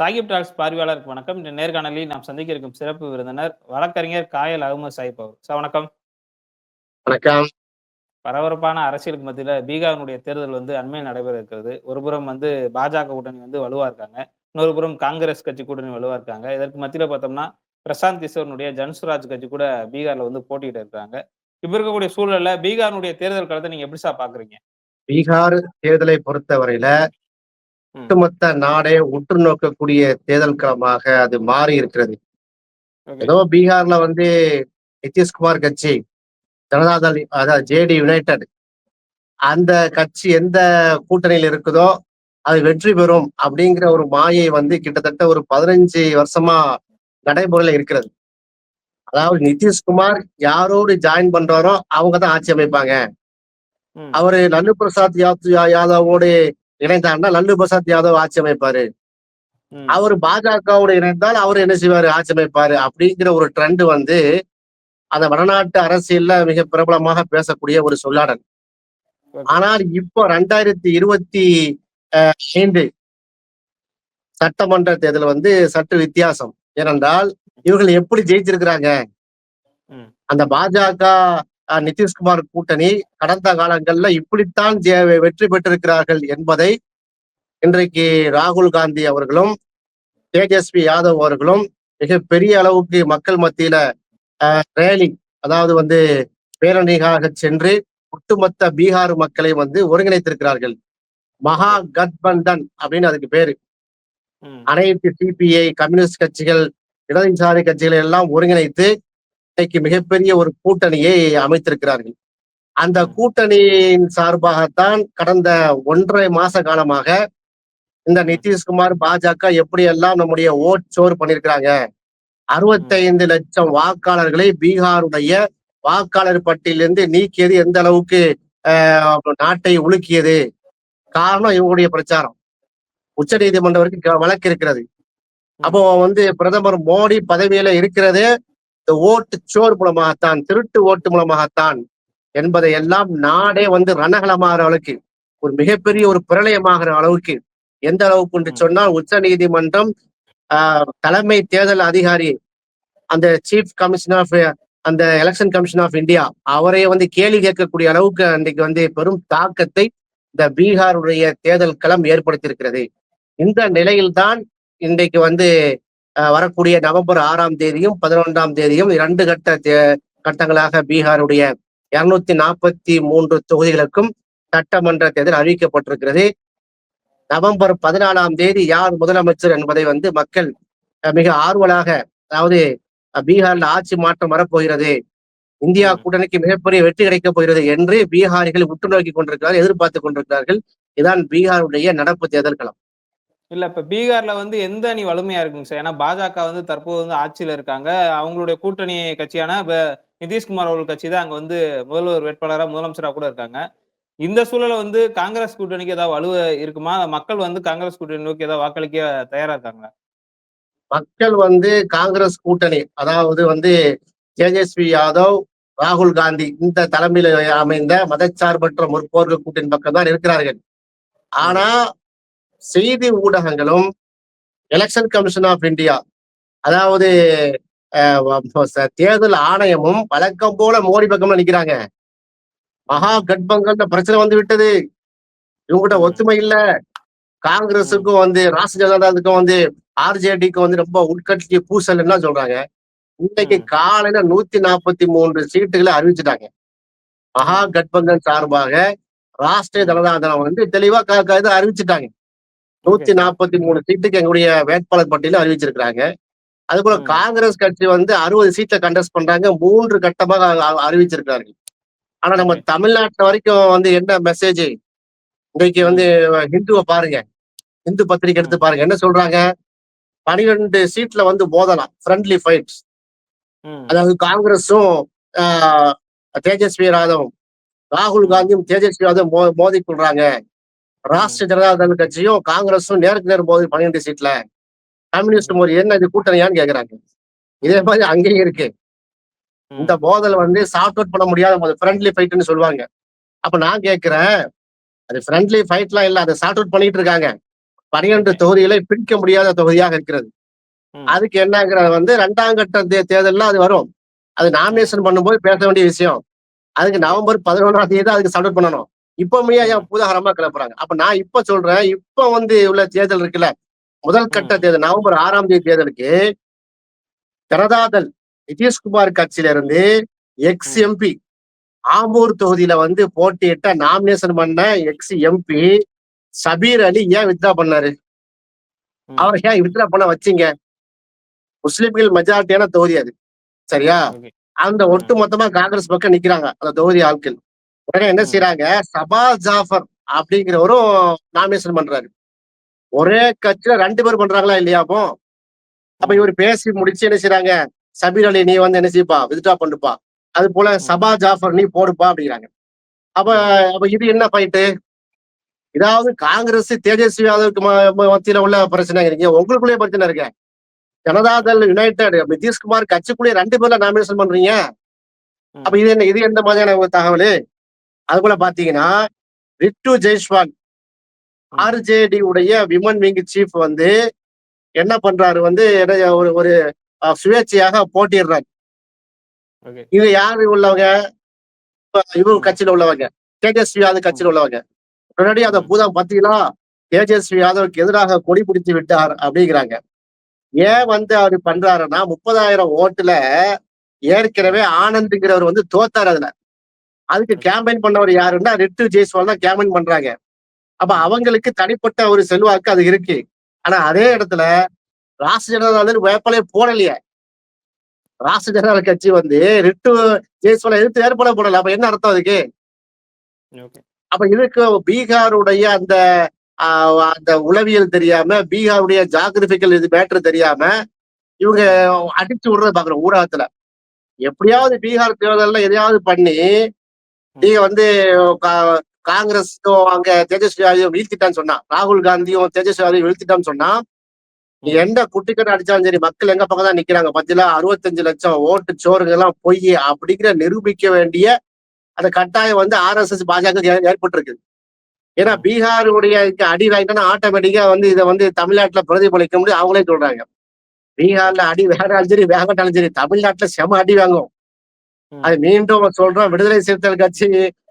Sahib tax பார்வையாளருக்கு வணக்கம். இந்த நேர்காணலில் நாம் சந்திக்க இருக்கும் சிறப்பு விருந்தினர் வழக்கறிஞர் காயல் அகமது சாஹிப் அவர் சார் வணக்கம். வணக்கம். பரபரப்பான அரசியலுக்கு மத்தியில பீகாரினுடைய தேர்தல் வந்து அண்மையில் நடைபெற இருக்கிறது ஒரு புறம் வந்து பாஜக கூட்டணி வந்து வலுவா இருக்காங்க. இன்னொரு புறம் காங்கிரஸ் கட்சி கூட்டணி வலுவா இருக்காங்க. இதற்கு மத்தியில பார்த்தோம்னா பிரசாந்த் கிஷோருடைய ஜன்சுராஜ் கட்சி கூட பீகார்ல வந்து போட்டியிட்டு இருக்காங்க. இப்ப இருக்கக்கூடிய சூழல்ல பீகாரினுடைய தேர்தல் களத்தை நீங்க எப்படி சார் பாக்குறீங்க? பீகார் தேர்தலை பொறுத்தவரையில. ஒட்டுமொத்த நாடே உற்று நோக்கக்கூடிய தேர்தல் களமாக அது மாறி இருக்கிறது. ஏதோ பீகார்ல வந்து நிதிஷ்குமார் கட்சி ஜனதாதள் அதாவது ஜேடி யுனைடெட் அந்த கட்சி எந்த கூட்டணியில் இருக்குதோ அது வெற்றி பெறும் அப்படிங்கிற ஒரு மாயை வந்து கிட்டத்தட்ட ஒரு பதினஞ்சு வருஷமா நடைமுறையில இருக்கிறது அதாவது நிதிஷ்குமார் யாரோடு ஜாயின் பண்றாரோ அவங்க தான் ஆட்சி அமைப்பாங்க. அவரு லல்லு பிரசாத் யாத் யாதவோடு இணைந்தாருன்னா லல்லு பிரசாத் யாதவ் ஆட்சி அமைப்பாரு. அவர் பாஜகவோடு இணைந்தால் அவர் என்ன செய்வாரு ஆட்சி அமைப்பாரு அப்படிங்கிற ஒரு ட்ரெண்ட் வந்து அந்த வடநாட்டு அரசியல்ல மிக பிரபலமாக பேசக்கூடிய ஒரு சொல்லாடல். ஆனால் இப்போ ரெண்டாயிரத்தி இருபத்தி ஐந்து சட்டமன்ற தேர்தல் வந்து சற்று வித்தியாசம் ஏனென்றால் இவர்கள் எப்படி ஜெயிச்சிருக்கிறாங்க. அந்த பாஜக நிதிஷ்குமார் கூட்டணி கடந்த காலங்கள்ல இப்படித்தான் வெற்றி பெற்றிருக்கிறார்கள் என்பதை இன்றைக்கு ராகுல் காந்தி அவர்களும் தேஜஸ்வி யாதவ் அவர்களும் மிக பெரிய அளவுக்கு மக்கள் மத்தியில ரேலி அதாவது வந்து பேரணிகளாக சென்று ஒட்டுமொத்த பீகார் மக்களை வந்து ஒருங்கிணைத்திருக்கிறார்கள் மகா கட்பந்தன் அப்படின்னு அதுக்கு பேரு. அனைத்து சிபிஐ கம்யூனிஸ்ட் கட்சிகள் இடதுசாரி கட்சிகளை எல்லாம் ஒருங்கிணைத்து இன்னைக்கு மிகப்பெரிய ஒரு கூட்டணியை அமைத்திருக்கிறார்கள். அந்த கூட்டணியின் சார்பாகத்தான் கடந்த ஒன்றரை மாச காலமாக இந்த நிதிஷ்குமார் பாஜக எப்படியெல்லாம் நம்முடைய ஓட் சோறு பண்ணிருக்கிறாங்க? அறுபத்தைந்து லட்சம் வாக்காளர்களை பீகாருடைய வாக்காளர் பட்டியலிருந்து நீக்கியது எந்த அளவுக்கு ஆஹ், நாட்டை உலுக்கியது? காரணம் இவங்களுடைய பிரச்சாரம். உச்ச நீதிமன்றம் வழக்கு இருக்கிறது. அப்போ வந்து பிரதமர் மோடி பதவியில இருக்கிறதே. இந்த ஓட்டு சோறு மூலமாகத்தான் திருட்டு ஓட்டு மூலமாகத்தான் என்பதை எல்லாம் நாடே வந்து ரணகலமாகிற அளவுக்கு ஒரு மிகப்பெரிய ஒரு பிரளயமாகிற அளவுக்கு எந்த அளவுக்கு என்று. சொன்னால் உச்ச நீதிமன்றம் தலைமை தேர்தல் அதிகாரி அந்த சீஃப் கமிஷனர் ஆஃப் அந்த எலெக்ஷன் கமிஷன் ஆஃப் இந்தியா அவரே வந்து கேள்வி கேட்கக்கூடிய அளவுக்கு அன்றைக்கு வந்து பெரும் தாக்கத்தை இந்த பீகாருடைய தேர்தல் களம் ஏற்படுத்தியிருக்கிறது இந்த நிலையில்தான் இன்றைக்கு வந்து வரக்கூடிய நவம்பர் ஆறாம் தேதியும் பதினொன்றாம் தேதியும் இரண்டு கட்ட தே- கட்டங்களாக பீகாருடைய இருநூத்தி நாற்பத்தி மூன்று தொகுதிகளுக்கும் சட்டமன்ற தேர்தல் அறிவிக்கப்பட்டிருக்கிறது. நவம்பர் பதினாலாம் தேதி யார் முதலமைச்சர் என்பதை வந்து மக்கள் மிக ஆர்வலாக அதாவது பீகார்ல ஆட்சி மாற்றம் வரப்போகிறது. இந்தியா. கூட்டணிக்கு மிகப்பெரிய வெற்றி கிடைக்கப் போகிறது என்று பீகாரிகள் உற்று நோக்கி கொண்டிருக்கிறார்கள் எதிர்பார்த்து கொண்டிருக்கிறார்கள். இதான் பீகாருடைய நடப்பு தேர்தல் களம். இல்ல இப்ப பீகார்ல வந்து எந்த அணி வலிமையா இருக்குங்க சார்? ஏன்னா பாஜக வந்து தற்போது வந்து ஆட்சியில இருக்காங்க. அவங்களுடைய கூட்டணி கட்சியான இப்ப நிதிஷ்குமார் அவர்கள் கட்சி தான் அங்க வந்து முதல்வர் வேட்பாளரா முதலமைச்சரா கூட இருக்காங்க. இந்த சூழல வந்து காங்கிரஸ் கூட்டணிக்கு ஏதாவது வலுவ இருக்குமா? மக்கள் வந்து காங்கிரஸ் கூட்டணி நோக்கி ஏதாவது வாக்களிக்க தயாரா இருக்காங்களா? மக்கள் வந்து காங்கிரஸ் கூட்டணி அதாவது வந்து தேஜஸ்வி யாதவ் ராகுல் காந்தி இந்த தலைமையில அமைந்த மதச்சார்பற்ற முற்போர்கள் கூட்டணி பக்கம் தான் இருக்கிறார்கள். ஆனா செய்தி ஊடகங்களும் எலெக்ஷன் கமிஷன் ஆஃப் இந்தியா அதாவது தேர்தல் ஆணையமும் வழக்கம் போல மோடி பக்கம்ல நிக்கிறாங்க மகா கட்பங்கள்ன்ற பிரச்சனை வந்து விட்டது இவங்ககிட்ட. ஒத்துமை இல்ல காங்கிரஸுக்கும் வந்து ராஷ்டிரிய ஜனதாவுக்கும் வந்து ஆர்ஜேடிக்கும் வந்து ரொம்ப உட்கட்சி பூசல் என்ன சொல்றாங்க இன்னைக்கு. காலையில நூத்தி நாற்பத்தி மூன்று சீட்டுகளை அறிவிச்சுட்டாங்க மகா. கட்பந்தன் சார்பாக ராஷ்டிரிய ஜனதாதளம் வந்து தெளிவா அறிவிச்சுட்டாங்க நூத்தி. நாற்பத்தி மூணு சீட்டுக்கு எங்களுடைய வேட்பாளர் பட்டியல அறிவிச்சிருக்கிறாங்க. அதுபோல ம். காங்கிரஸ் கட்சி வந்து அறுபது சீட்டை கண்டஸ்ட் பண்றாங்க. மூன்று கட்டமாக அறிவிச்சிருக்கிறார்கள். ஆனா நம்ம Okay. தமிழ்நாட்டுல வரைக்கும் வந்து என்ன மெசேஜ் இன்னைக்கு வந்து ஹிந்துவை பாருங்க. இந்து பத்திரிகை எடுத்து பாருங்க. என்ன சொல்றாங்க? பனிரெண்டு சீட்ல வந்து மோதலாம். Friendly fights. அதாவது காங்கிரஸும் தேஜஸ்வி யாதவும் ராகுல் காந்தியும் தேஜஸ்வி யாதவும் மோ மோதி கொள்றாங்க. ராஷ்டிரிய ஜனதாதள கட்சியும் காங்கிரஸும் நேருக்கு நேர் மோதி பன்னிரெண்டு சீட்ல. கம்யூனிஸ்ட் மோதி என்ன இது கூட்டணியான்னு கேக்குறாங்க. இதே மாதிரி அங்கேயும் இருக்கு. இந்த மோதல் வந்து சார்ட் அவுட் பண்ண முடியாத ஃப்ரெண்ட்லி ஃபைட்னு சொல்லுவாங்க. அப்ப நான் கேக்குறேன் அது ஃப்ரெண்ட்லி ஃபைட்லாம் இல்ல அதை சார்ட் அவுட் பண்ணிட்டு இருக்காங்க. பனிரெண்டு ஓகே. தொகுதிகளை பிரிக்க முடியாத தொகுதியாக இருக்கிறது. அதுக்கு என்னங்கிறது வந்து ரெண்டாம் கட்ட தேர்தல்ல அது வரும். அது நாமினேஷன் பண்ணும்போது பேச வேண்டிய விஷயம். அதுக்கு. நவம்பர் பதினொன்றாம் தேதி தான் அதுக்கு சப்மிட் பண்ணணும். இப்ப முடியா. ஏன் பூதாகரமா கிளப்புறாங்க அப்ப நான் இப்ப சொல்றேன் இப்ப வந்து உள்ள தேர்தல் இருக்குல்ல முதல் கட்ட. தேர்தல் நவம்பர் ஆறாம் தேதி தேர்தலுக்கு ஜனதாதள் நிதிஷ்குமார் கட்சியில இருந்து எக்ஸ். எம்பி ஆம்பூர் தொகுதியில வந்து போட்டியிட்ட நாமினேஷன் பண்ண எக்ஸ் எம்பி சபீர் அலி ஏன் வித்ரா பண்ணாரு. அவர் ஏன் வித்ரா பண்ண வச்சீங்க முஸ்லிம்கள் மெஜாரிட்டியான தொகுதி அது சரியா. அந்த. ஒட்டு மொத்தமா காங்கிரஸ் பக்கம் நிக்கிறாங்க அந்த தொகுதி ஆட்கள் உடனே என்ன. செய்யறாங்க சபா ஜாஃபர் அப்படிங்கிறவரும் நாமினேஷன் பண்றாரு ஒரே கட்சியில ரெண்டு பேர் பண்றாங்களா இல்லையா அப்போ அப்ப. இவர் பேசி முடிச்சு என்ன செய்யறாங்க சபீர் அலி நீ வந்து என்ன செய்ப்பா வித்ட்ரா பண்ணுப்பா அது போல. சபா ஜாஃபர் நீ போடுப்பா அப்படிங்கிறாங்க அப்ப. அப்ப இது என்ன ஃபைட்டு இதாவது காங்கிரஸ் தேஜஸ்வி யாதவுக்கு மத்தியில உள்ள பிரச்சனை இருக்கு உங்களுக்குள்ளே பிரச்சனை இருக்கு ஜனதாதள் யுனைடெட் நிதிஷ்குமார் கட்சிக்குள்ளே ரெண்டு பேர்ல நாமினேஷன் பண்றீங்க. அப்ப இது என்ன இது எந்த மாதிரியான ஒரு தகவல் அது போல பாத்தீங்கன்னா ரிட்டு ஜெய்ஸ்வால். ஆர்ஜேடி உடைய விமன் விங் சீஃப் வந்து என்ன பண்றாரு வந்து என்ன ஒரு ஒரு சுயேட்சையாக போட்டிடுறாரு. இது யாரு உள்ளவங்க இவங்க. கட்சியில உள்ளவங்க தேஜஸ்வி யாதவ் கட்சியில உள்ளவங்க முன்னாடி அந்த. பூதம் பாத்தீங்களா தேஜஸ்வி யாதவுக்கு எதிராக கொடி பிடித்து விட்டார் அப்படிங்கிறாங்க ஏன் வந்து அவர் பண்றாருன்னா முப்பதாயிரம் ஓட்டுல ஏற்கனவே ஆனந்த்ங்கிறவர் வந்து தோத்தார் அதுல அதுக்கு. கேம்பெயின் பண்ணவர் யாருன்னா ரிட்டு ஜெய்ஸ்வால் தான் கேம்பெயின் பண்றாங்க அப்ப. அவங்களுக்கு தனிப்பட்ட ஒரு செல்வாக்கு அது இருக்கு ஆனா அதே இடத்துல ராஷ்டிரிய ஜனதா தள் வேப்பலையே போடலையே ராஷ்டிரிய ஜனதா கட்சி வந்து ரிட்டு ஜெய்ஸ்வாலை எதிர்த்து வேறுபட போடல அப்ப என்ன அர்த்தம் அதுக்கு. அப்ப இதுக்கு பீகாருடைய அந்த அந்த உளவியல் தெரியாம பீகாருடைய ஜாகிரபிக்கல் இது மேட்ரு தெரியாம இவங்க. அடிச்சு விடுறத பாக்குறோம் ஊடகத்துல எப்படியாவது பீகார் தேர்தல்ல எதையாவது பண்ணி. நீங்க வந்து காங்கிரஸும் அங்க தேஜஸ்வி யாதவ் வீழ்த்திட்டான்னு சொன்னா ராகுல் காந்தியும் தேஜஸ்வி யாதவ் வீழ்த்திட்டான்னு சொன்னா நீ. எந்த குட்டிக்கட்டு அடிச்சாலும் சரி மக்கள் எங்க பக்கம் தான் நிக்கிறாங்க பத்தில அறுபத்தஞ்சு லட்சம் ஓட்டு சோறுங்க எல்லாம் பொய் அப்படிங்கிற நிரூபிக்க வேண்டிய அந்த கட்டாயம் வந்து ஆர்எஸ்எஸ் பாஜக ஏற்பட்டிருக்கு ஏன்னா. பீகாருடைய அடி வாங்கிட்டோம்னா ஆட்டோமேட்டிக்கா வந்து இதை வந்து தமிழ்நாட்டுல பிரதிபலிக்க முடியும் அவங்களே சொல்றாங்க பீகார்ல அடி வேறாலும் சரி வேகட்டாலும் சரி தமிழ்நாட்டுல செம அடி வாங்கும். அது மீண்டும் சொல்றோம் விடுதலை சிறுத்தைகள் கட்சி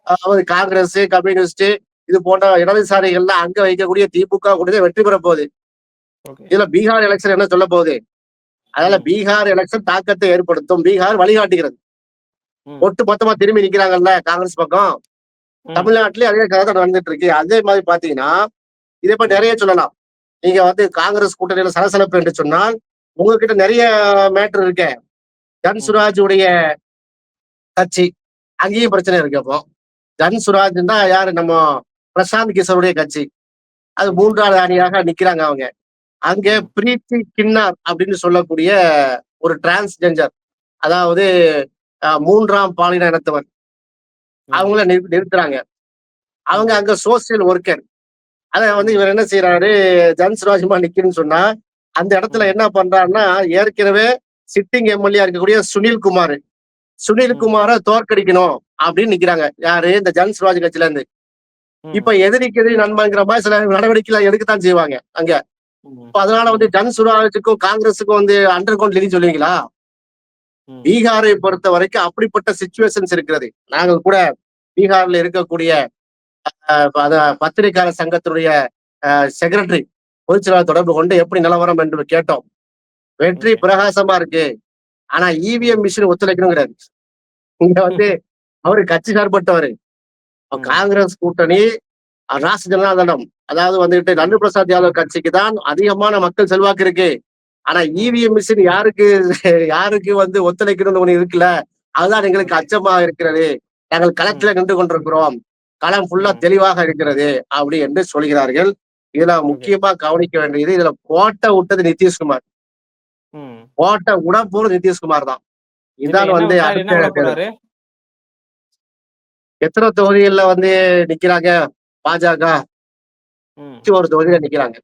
அதாவது காங்கிரஸ் கம்யூனிஸ்ட் இது போன்ற இடதுசாரிகள்லாம் அங்க வைக்கக்கூடிய திமுக கூட வெற்றி பெற போகுது. இதுல பீகார் எலெக்ஷன் என்ன சொல்ல போகுது அதனால. பீகார் எலெக்ஷன் தாக்கத்தை ஏற்படுத்தும் பீகார் வழிகாட்டுகிறது. ஒட்டு மொத்தமா திரும்பி நிக்கிறாங்கல்ல காங்கிரஸ் பக்கம். தமிழ்நாட்டிலேயே அதே கதை நடந்துட்டு இருக்கு அதே மாதிரி பாத்தீங்கன்னா இதை பத்தி நிறைய சொல்லலாம் நீங்க வந்து காங்கிரஸ் கூட்டணியில சலசலப்பு என்று சொன்னால் உங்ககிட்ட நிறைய மேட்டர் இருக்கு ம். ஜன்சுராஜ் உடைய கட்சி. அங்கேயும் பிரச்சனை இருக்கு அப்போ. ஜன்சுராஜ் தான் யாரு? நம்ம பிரசாந்த் கிஷோருடைய கட்சி. அது மூன்றாவது அணியாக நிக்கிறாங்க அவங்க. அங்கே பிரீத்தி கின்னார் அப்படின்னு சொல்லக்கூடிய ஒரு டிரான்ஸ்ஜெண்டர் அதாவது மூன்றாம் பாலின இனத்தவர். அவங்கள நிறு- நிறுத்துறாங்க. அவங்க அங்க சோசியல் ஒர்க்கர் அத வந்து இவர் என்ன செய்யறாரு ஜன்சுராஜ்மா நிக்கணும்னு சொன்னா அந்த இடத்துல என்ன பண்றாருன்னா ஏற்கனவே சிட்டிங் எம்எல்ஏ இருக்கக்கூடிய சுனில் குமார் சுனில் ம். குமார தோற்கடிக்கணும் அப்படின்னு நிக்கிறாங்க யாரு இந்த ஜன்சுராஜ் கட்சியில இருந்து. இப்ப எதிரிக்கு எதிரி நண்பங்கிற மாதிரி சில நடவடிக்கைகளை எடுக்கத்தான் செய்வாங்க அங்க அதனால வந்து ம். ஜன்சுராஜுக்கும் காங்கிரஸுக்கும் வந்து அண்டர் கவுண்ட் இல்லைன்னு சொல்லுவீங்களா. பீகாரை பொறுத்த வரைக்கும் அப்படிப்பட்ட சுச்சுவேஷன்ஸ் இருக்கிறது நாங்கள் கூட பீகார்ல இருக்கக்கூடிய பத்திரிகையாளர் சங்கத்தினுடைய செக்ரட்டரி பொதுச்செயலாளர் தொடர்பு கொண்டு எப்படி நிலவரம் என்று கேட்டோம் வெற்றி. பிரகாசமா இருக்கு ஆனா இவிஎம் மிஷின் ஒத்துழைக்கணுங்கிறாரு இங்க வந்து அவரு கட்சி சார்பட்டவர். காங்கிரஸ் கூட்டணி ராஷ்டிரிய ஜனதா தளம் அதாவது வந்துகிட்டு லல்லு பிரசாத் யாதவ் கட்சிக்கு தான் அதிகமான மக்கள் செல்வாக்கு இருக்கு ஆனா. இவிஎம் மிஷின் யாருக்கு யாருக்கு வந்து ஒத்துழைக்கணும்னு ஒண்ணு இருக்குல்ல அதுதான் எங்களுக்கு. அச்சமா இருக்கிறது நாங்கள் களத்துல நின்று கொண்டிருக்கிறோம் களம் ஃபுல்லா. தெளிவாக இருக்கிறது அப்படி என்று சொல்கிறார்கள் இதுல. முக்கியமா கவனிக்க வேண்டியது இதுல கோட்டை விட்டது நிதிஷ்குமார் உட போறது நிதிஷ்குமார் தான் இதான் வந்து? எத்தனை தொகுதிகள்ல வந்து நிக்கிறாங்க பாஜக. ஒரு தொகுதியில நிக்கிறாங்க.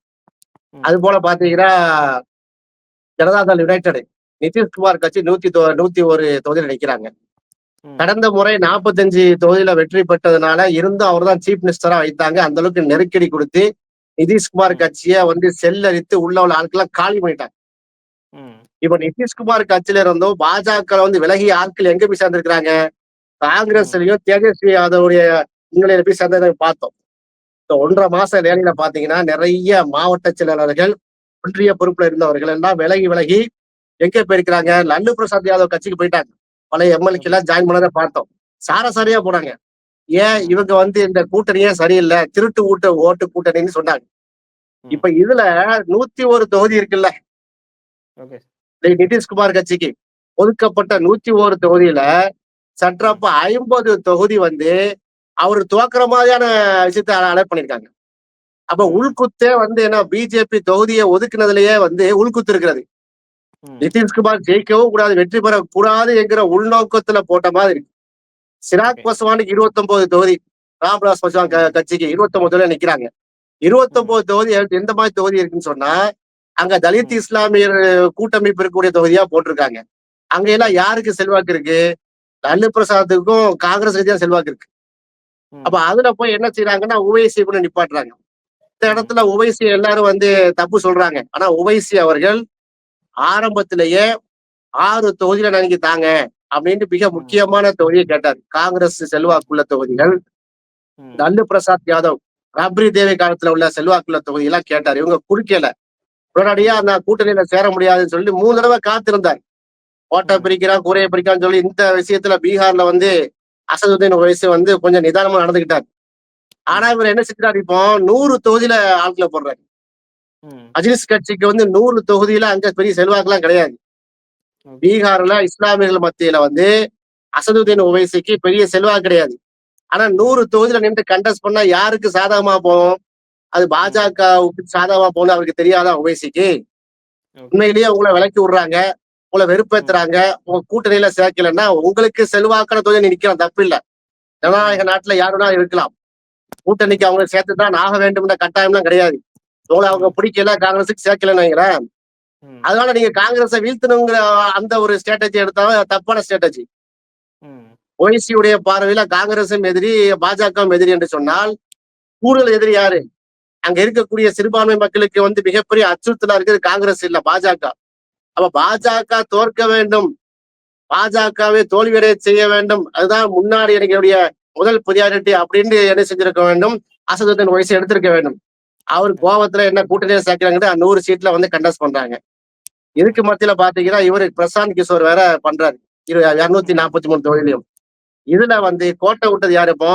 அது போல பாத்தீங்கன்னா ஜனதாதள் யுனைடெட் நிதிஷ்குமார் கட்சி நூத்தி தொ- நூத்தி ஒரு தொகுதியில நிக்கிறாங்க. கடந்த முறை நாற்பத்தஞ்சு தொகுதியில வெற்றி பெற்றதுனால இருந்தும் அவர் தான் சீஃப் மினிஸ்டரா வைத்தாங்க அந்த அளவுக்கு நெருக்கடி கொடுத்து நிதிஷ்குமார். கட்சியை வந்து செல்லரித்து உள்ள உள்ள ஆட்கள்லாம் காலி பண்ணிட்டாங்க. இப்ப நிதிஷ்குமார் கட்சியில இருந்தும் பாஜக வந்து விலகிய ஆட்கள் எங்க போய் சேர்ந்திருக்கிறாங்க? காங்கிரஸ்லயும் தேஜஸ்வி யாதவுடைய முன்னிலையில போய் சேர்ந்ததை பார்த்தோம். இந்த ஒன்றரை மாச வேலையில பாத்தீங்கன்னா நிறைய மாவட்ட செயலாளர்கள் ஒன்றிய பொறுப்புல இருந்தவர்கள் எல்லாம் விலகி விலகி எங்க போயிருக்கிறாங்க? லல்லு பிரசாத் யாதவ் கட்சிக்கு போயிட்டாங்க. பழைய எம்எல்ஏக்கு எல்லாம் ஜாயின் பண்ணதை பார்த்தோம். சாரசாரியா போனாங்க. ஏன் இவங்க வந்து இந்த கூட்டணியே சரியில்லை? திருட்டு ஊட்ட ஓட்டு கூட்டணின்னு சொன்னாங்க. இப்ப இதுல நூத்தி ஒரு தொகுதி இருக்குல்ல? நிதிஷ்குமார் கட்சிக்கு ஒதுக்கப்பட்ட நூத்தி ஒரு தொகுதியில சற்றப்ப ஐம்பது தொகுதி வந்து அவர் துவக்கிற மாதிரியான விஷயத்த அலர்ட் பண்ணிருக்காங்க அப்ப உள்குத்தே வந்து என்ன பிஜேபி தொகுதியை ஒதுக்குனதுலயே வந்து உள்குத்து இருக்கிறது. நிதிஷ்குமார் ஜெயிக்கவும் கூடாது வெற்றி பெறக்கூடாது என்கிற உள்நோக்கத்துல போட்ட மாதிரி இருக்கு சிராக். பஸ்வானுக்கு இருபத்தி ஒன்பது தொகுதி ராம்விலாஸ் பஸ்வான் கட்சிக்கு இருபத்தி ஒன்பது தொகுதி நிக்கிறாங்க இருபத்தி ஒன்பது தொகுதி எந்த மாதிரி தொகுதி இருக்குன்னு சொன்னா அங்க தலித். இஸ்லாமியர் கூட்டமைப்பு இருக்கக்கூடிய தொகுதியா போட்டிருக்காங்க. அங்க எல்லாம் யாருக்கு செல்வாக்கு இருக்கு? லல்லு பிரசாத்துக்கும் காங்கிரஸ் தான் செல்வாக்கு இருக்கு. அப்ப அதுல போய் என்ன செய்யறாங்கன்னா உவைசி கூட நிப்பாட்டுறாங்க. இந்த இடத்துல உவைசி எல்லாரும் வந்து தப்பு சொல்றாங்க. ஆனா உவைசி அவர்கள் ஆரம்பத்திலேயே ஆறு தொகுதியில நினைக்கி தாங்க அப்படின்ட்டு மிக முக்கியமான தொகுதியை கேட்டார். காங்கிரஸ் செல்வாக்குள்ள தொகுதிகள். லல்லு பிரசாத் யாதவ் ரப்ரி தேவி காலத்துல உள்ள செல்வாக்குள்ள தொகுதி எல்லாம் கேட்டார். இவங்க குறுக்கல உடனடியா அந்த கூட்டணியில சேர முடியாதுன்னு சொல்லி மூணு தடவை காத்திருந்தார். ஓட்டை பிரிக்கிறான் கூரையை பிரிக்கான்னு சொல்லி இந்த விஷயத்துல பீகார்ல வந்து அசதுதீன் வயசு வந்து கொஞ்சம் நிதானமா நடந்துகிட்டார் ஆனா இவர் என்ன செஞ்சார் இப்போ? நூறு தொகுதியில ஆட்களை போடுறாரு. ம். அஜிஸ் கட்சிக்கு வந்து நூறு தொகுதியில அங்க பெரிய செல்வாக்குலாம் கிடையாது. Okay. பீகார்ல இஸ்லாமியர்கள் மத்தியில வந்து அசதுதீன் ஓவைசிக்கு பெரிய செல்வாக்கு கிடையாது. ஆனா நூறு தொகுதியில நின்று கண்டஸ்ட் பண்ணா யாருக்கு சாதகமா போகும் அது பாஜகவுக்கு சாதகமா போகணும் அவருக்கு தெரியாதா ஓவைசிக்கு Okay. உண்மையிலேயே உங்களை விலக்கி விடுறாங்க உங்களை வெறுப்பேத்துறாங்க உங்க கூட்டணியில சேர்க்கலன்னா உங்களுக்கு செல்வாக்கான தொகுதி நிக்கலாம் தப்பு இல்ல ஜனநாயக நாட்டுல யாருனா இருக்கலாம். கூட்டணிக்கு அவங்க சேர்த்துதான் ஆக வேண்டும்ன்ற கட்டாயம்லாம் கிடையாது. உங்களை அவங்க பிடிக்கல காங்கிரஸுக்கு சேர்க்கலன்னு வைங்களேன். அதனால நீங்க காங்கிரஸை வீழ்த்தணுங்கிற அந்த ஒரு ஸ்ட்ராட்டஜி எடுத்தாலும் தப்பான ஸ்ட்ராட்டஜி ம். ஓய்சியுடைய பார்வையில காங்கிரசும் எதிரி பாஜகவும் எதிரி என்று சொன்னால் கூடுதல் எதிரி யாரு? அங்க இருக்கக்கூடிய சிறுபான்மை மக்களுக்கு வந்து மிகப்பெரிய அச்சுறுத்தலா இருக்குது காங்கிரஸ் இல்ல பாஜக. அப்ப பாஜக தோற்க வேண்டும். பாஜகவை தோல்வியடைய செய்ய வேண்டும். அதுதான் முன்னாடி எங்களுடைய முதல் ப்ரியாரிட்டி அப்படின்னு என்ன செஞ்சிருக்க வேண்டும்? அசதுதன் வயசு எடுத்திருக்க வேண்டும். அவர் கோவத்துல என்ன கூட்டணியை சேர்க்கிறாங்க நூறு சீட்ல வந்து கண்டஸ்ட் பண்றாங்க. இதுக்கு மத்தியில பாத்தீங்கன்னா இவரு பிரசாந்த் கிஷோர் வேற பண்றாரு. இருநூத்தி நாற்பத்தி மூணு தொழிலையும் இதுல வந்து கோட்டை விட்டது யாரு இப்போ?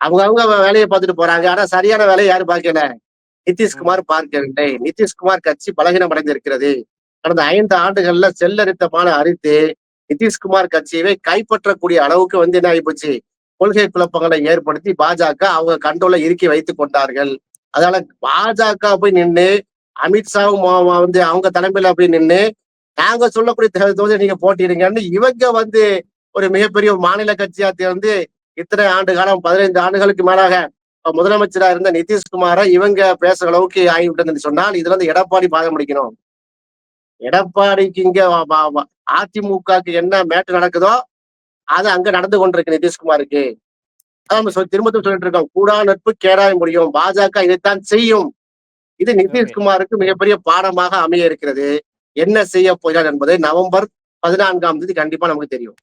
அவங்க அவங்க வேலையை பார்த்துட்டு போறாங்க. ஆனா சரியான வேலையை யாரு பார்க்கல? நிதிஷ்குமார் பார்க்கவில்லை. நிதிஷ்குமார் கட்சி பலகீனம் அடைந்திருக்கிறது. கடந்த ஐந்து ஆண்டுகள்ல செல்லரித்தமான அரித்து நிதிஷ்குமார் கட்சியவே கைப்பற்றக்கூடிய அளவுக்கு வந்து என்ன ஆயிப்போச்சு கொள்கை குழப்பங்களை ஏற்படுத்தி பாஜக அவங்க கண்ட்ரோல்ல இறுக்கி வைத்துக் கொண்டார்கள். அதனால பாஜக போய் நின்று அமித்ஷாவும் வந்து அவங்க தலைமையில போய் நின்று நாங்க சொல்லக்கூடிய தொகுதியை நீங்க போட்டிடுங்கன்னு இவங்க வந்து ஒரு மிகப்பெரிய மாநில கட்சியா தேர்ந்து இத்தனை ஆண்டு காலம் பதினைந்து ஆண்டுகளுக்கு மேலாக முதலமைச்சரா இருந்த நிதிஷ்குமாரை இவங்க பேசுற அளவுக்கு ஆகிவிட்டதுன்னு சொன்னால் இதுல இருந்து எடப்பாடி பாகம் முடிக்கணும். எடப்பாடிக்கு இங்க அதிமுகக்கு என்ன மேட்டு நடக்குதோ அது அங்க நடந்து கொண்டிருக்கு நிதிஷ்குமாருக்கு. அதான் திரும்ப சொல்லிட்டு இருக்கோம் கூடா நட்பு கேடாய முடியும் பாஜக இதைத்தான் செய்யும். இது நிதிஷ்குமாருக்கு மிகப்பெரிய பாடமாக அமைய இருக்கிறது. என்ன செய்ய போகிறார் என்பது நவம்பர் பதினான்காம் தேதி கண்டிப்பா நமக்கு தெரியும்.